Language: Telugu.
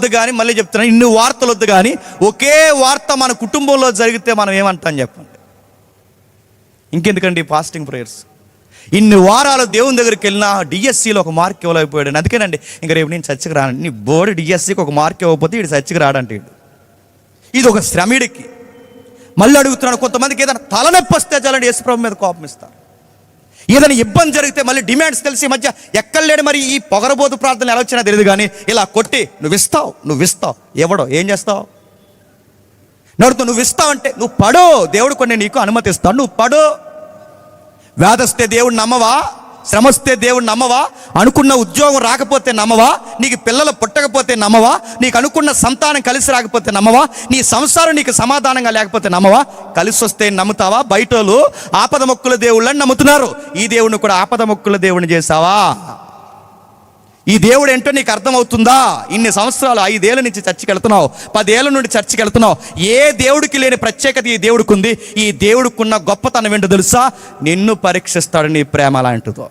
వద్దు కానీ మళ్ళీ చెప్తున్నాను ఇన్ని వార్తలు వద్దు కానీ ఒకే వార్త మన కుటుంబంలో జరిగితే మనం ఏమంటాం చెప్పండి? ఇంకెందుకండి ఫాస్టింగ్ ప్రేయర్స్ ఇన్ని వారాలు దేవుని దగ్గరికి వెళ్ళినా డిఎస్సిలో ఒక మార్క్ ఇవ్వలేకపోయాడు. అందుకేనండి ఇంకా రేపు నేను చర్చకి రానండి నీ బోర్డు డిఎస్సికి ఒక మార్క్ ఇవ్వకపోతే ఇటు చర్చకి రాడంటే ఇది ఒక శ్రమిడికి. మళ్ళీ అడుగుతున్నాడు కొంతమందికి ఏదైనా తలనొప్పి వస్తే చాలండి యేసుప్రభు మీద కోపం ఇస్తారు. ఏదైనా ఇబ్బంది జరిగితే మళ్ళీ డిమాండ్స్ తెలిసి మధ్య ఎక్కడలేడు మరి ఈ పొగరబోతు ప్రార్థన ఎలా వచ్చినా తెలియదు కానీ ఇలా కొట్టి నువ్వు ఇస్తావు నువ్వు ఇస్తావు ఎవడో? ఏం చేస్తావు? నడుతూ నువ్వు ఇస్తావు అంటే నువ్వు పడో. దేవుడు కొన్ని నీకు అనుమతిస్తాడు. నువ్వు పడో. వేదస్తే దేవుడు నమ్మవా? శ్రమస్తే దేవుడు నమ్మవా? అనుకున్న ఉద్యోగం రాకపోతే నమ్మవా? నీకు పిల్లలు పుట్టకపోతే నమ్మవా? నీకు అనుకున్న సంతానం కలిసి రాకపోతే నమ్మవా? నీ సంసారం నీకు సమాధానంగా లేకపోతే నమ్మవా? కలిసి వస్తే నమ్ముతావా? బయట వాళ్ళు ఆపద మొక్కుల దేవుళ్ళని నమ్ముతున్నారు. ఈ దేవుడిని కూడా ఆపద మొక్కుల దేవుడిని చేసావా ఈ దేవుడు ఏంటో నీకు అర్థమవుతుందా? ఇన్ని సంవత్సరాలు ఐదేళ్ళ నుంచి చర్చికి వెళ్తున్నావు పదేళ్ళ నుండి చర్చికి వెళ్తున్నావు. ఏ దేవుడికి లేని ప్రత్యేకత ఈ దేవుడికి ఉంది? ఈ దేవుడికి ఉన్న గొప్పతనం ఏంటో తెలుసా? నిన్ను పరీక్షిస్తాడు నీ ప్రేమ లాంటిదో